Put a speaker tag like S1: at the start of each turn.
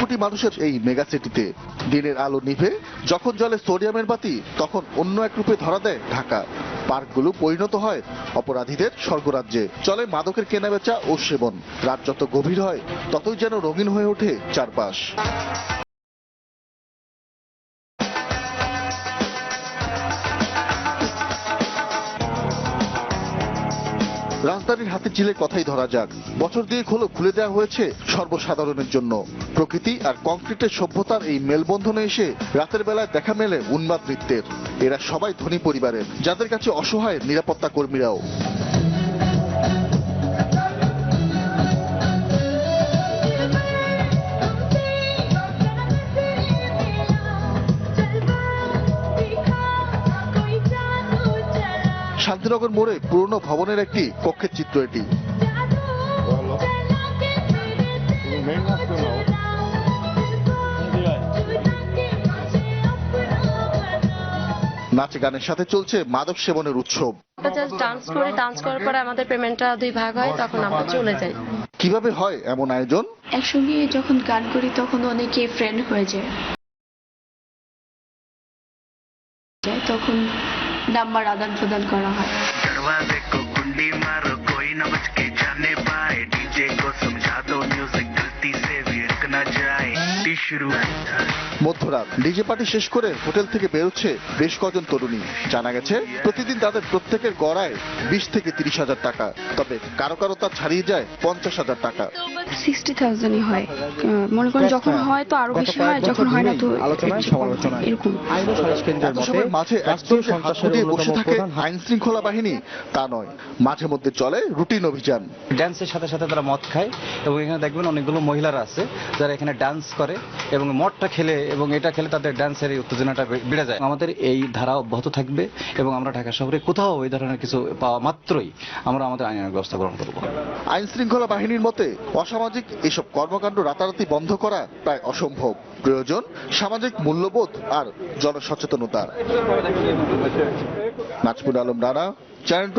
S1: কোটি মানুষের এই মেগা সিটিতে দিনের আলো নিভে, যখন জলে সোডিয়ামের বাতি, তখন অন্য এক রূপে ধরা দেয় ঢাকা। পার্কগুলো পরিণত হয় অপরাধীদের স্বর্গরাজ্যে। চলে মাদকের কেনাবেচা ও সেবন। রাত যত গভীর হয়, ততই যেন রঙিন হয়ে ওঠে চারপাশ। রাজধানীর হাতে চিলে কথাই ধরা যাক। বছর দিয়ে হলো খুলে দেওয়া হয়েছে সর্বসাধারণের জন্য। প্রকৃতি আর কংক্রিটের সভ্যতার এই মেলবন্ধনে এসে রাতের বেলায় দেখা মেলে উন্মাদ নৃত্যের। এরা সবাই ধনী পরিবারের, যাদের কাছে অসহায় নিরাপত্তা কর্মীরাও। শান্তিনগর মোড়ে পুরনো ভবনের একটি কক্ষের চিত্র এটি। নাচ গানের সাথে চলছে মাদক সেবনের উৎসব।
S2: ডান্স করি ডান্স করার পরে আমাদের পেমেন্টটা দুই ভাগ হয় তখন আমরা চলে যাই।
S1: কীভাবে হয় এমন আয়োজন?
S3: একসঙ্গে যখন গান করি তখন অনেকে ফ্রেন্ড হয়ে যায়। তখন
S4: ನಮ್ಮ ಅದಂತದನ್ ಕಣ
S1: মধ্যরাত ডিজে পার্টি শেষ করে হোটেল থেকে বেরোচ্ছে বেশ কজন তরুণী। জানা গেছে প্রতিদিন তাদের প্রত্যেকের গড়ায় বিশ থেকে তিরিশ হাজার টাকা। তবে কারও কারও তা ছাড়িয়ে যায় পঞ্চাশ হাজার টাকা।
S3: সিক্সটি থাউজেন্ডই হয়। মনে করেন যখন হয় তো আরও বেশি হয় যখন হয় না তো
S5: আলোচনায়
S3: একটু কম। হয়।
S5: সমালোচনায়
S3: এরকম।
S5: আইন ও সালিশ কেন্দ্রের
S1: এত
S5: মতে
S1: সময়ের মাঝে
S5: রাষ্ট্রীয়
S1: একদল যে হাত
S5: সন্ত্রাসের
S1: দিয়ে বসে থাকে আইন শৃঙ্খলা বাহিনী তা নয়। মাঝে মধ্যে চলে রুটিন অভিযান।
S6: ড্যান্সের সাথে সাথে তারা মদ খায় এবং এখানে দেখবেন অনেকগুলো মহিলারা আছে যারা এখানে ডান্স করে। এবং মদটা খেলে এবং এটা খেলে তাদের ডান্সের এই উত্তেজনাটা বেড়ে যায়। আমাদের এই ধারা অব্যাহত থাকবে এবং আমরা ঢাকা শহরে কোথাও এই ধরনের কিছু পাওয়া মাত্রই আমরা আমাদের আইনের ব্যবস্থা গ্রহণ করব।
S1: আইন শৃঙ্খলা বাহিনীর মতে অসামাজিক এসব কর্মকাণ্ড রাতারাতি বন্ধ করা প্রায় অসম্ভব। প্রয়োজন সামাজিক মূল্যবোধ আর জনসচেতনতার। নাজমুল আলম রানা চ্যানেল